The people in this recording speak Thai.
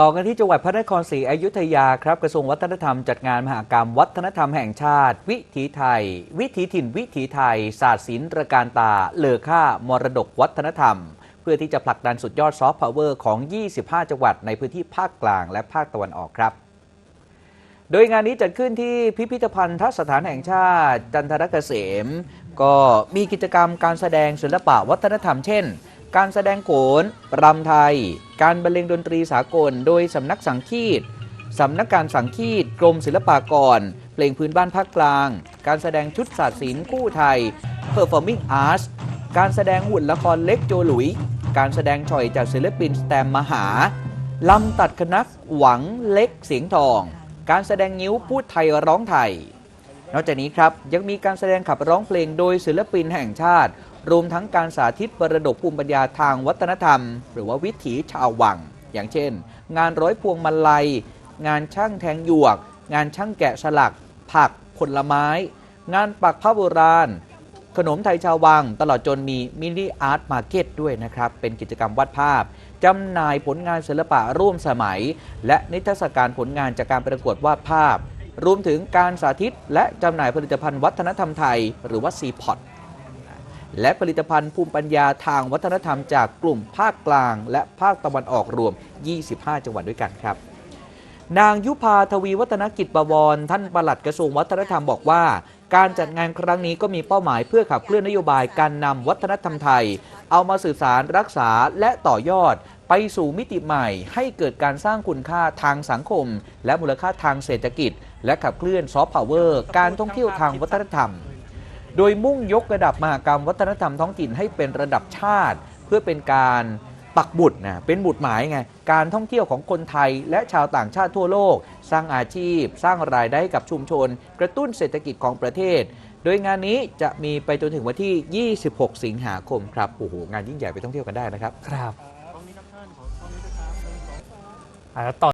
ต่อกันที่จังหวัดพระนครศรีอยุธยาครับกระทรวงวัฒนธรรมจัดงานมหากรรม วัฒนธรรมแห่งชาติ วิถีไทย วิถีถิ่น วิถีไทย ศาสตร์ศิลป์ระการตาเลอค่ามรดกวัฒนธรรม เพื่อที่จะผลักดันสุดยอดซอฟต์พาวเวอร์ของ 25 จังหวัดในพื้นที่ภาคกลางและภาคตะวันออกครับ โดยงานนี้จัดขึ้นที่พิพิธภัณฑสถานแห่งชาติ จันทรเกษม ก็มีกิจกรรมการแสดงศิลปะวัฒนธรรมเช่น การแสดงโขนรำไทย การบรรเลงดนตรีสากล โดยสำนักสังคีตสำนักการสังคีตกรมศิลปากร เพลงพื้นบ้านภาคกลาง การแสดงชุดศาสตร์ศิลป์คู่ไทย Performing Arts การแสดงหุ่นละครเล็กโจหลุย การแสดงฉ่อยจากศิลปินสแตมมหา ลำตัดคณะหวังเล็กเสียงทอง การแสดงงิ้วพูดไทยร้องไทย นอกจากนี้ครับยังมีการแสดงขับร้องเพลงโดยศิลปินแห่งชาติ รวมทั้งการสาธิตประดกภูมิปัญญาทางวัฒนธรรม หรือว่าวิถีชาววัง อย่างเช่น งานร้อยพวงมาลัย งานช่างแทงหยวก งานช่างแกะสลัก ผักผลไม้ งานปักผ้าโบราณ ขนมไทยชาววัง ตลอดจนมีมินิอาร์ตมาร์เก็ตด้วยนะครับ เป็นกิจกรรมวาดภาพจำหน่ายผลงานศิลปะร่วมสมัย และนิทรรศการผลงานจากการประกวดวาดภาพ รวมถึงการสาธิต และจำหน่ายผลิตภัณฑ์วัฒนธรรมไทย หรือว่า c p o t และผลิตภัณฑ์ภูมิปัญญาทางวัฒนธรรมจากกลุ่มภาคกลาง และภาคตะวันออกรวม 25 จังหวัดด้วยกันครับนางยุพาทวีวัฒนกิจบวร ท่านปลัดกระทรวงวัฒนธรรมบอกว่า การจัดงานครั้งนี้ก็มีเป้าหมายเพื่อขับเคลื่อนนโยบายการนำวัฒนธรรมไทย เอามาสื่อสารรักษาและต่อยอด ไปสู่มิติใหม่ ให้เกิดการสร้างคุณค่าทางสังคม และมูลค่าทางเศรษฐกิจ และขับเคลื่อนซอฟต์พาวเวอร์การท่องเที่ยวทางวัฒนธรรม โดยมุ่งยกระดับมหากรรมวัฒนธรรมท้องถิ่นให้เป็นระดับชาติ เพื่อเป็นการปักบุตรนะเป็นบุตรหมายไงการท่องเที่ยวของคนไทยและชาวต่างชาติทั่วโลก สร้างอาชีพ สร้างรายได้ให้กับชุมชน กระตุ้นเศรษฐกิจของประเทศ โดยงานนี้จะมีไปจนถึงวันที่ 26 สิงหาคมครับโอ้โหงานยิ่งใหญ่ไปท่องเที่ยวกันได้นะครับ ครับอ่าต่อ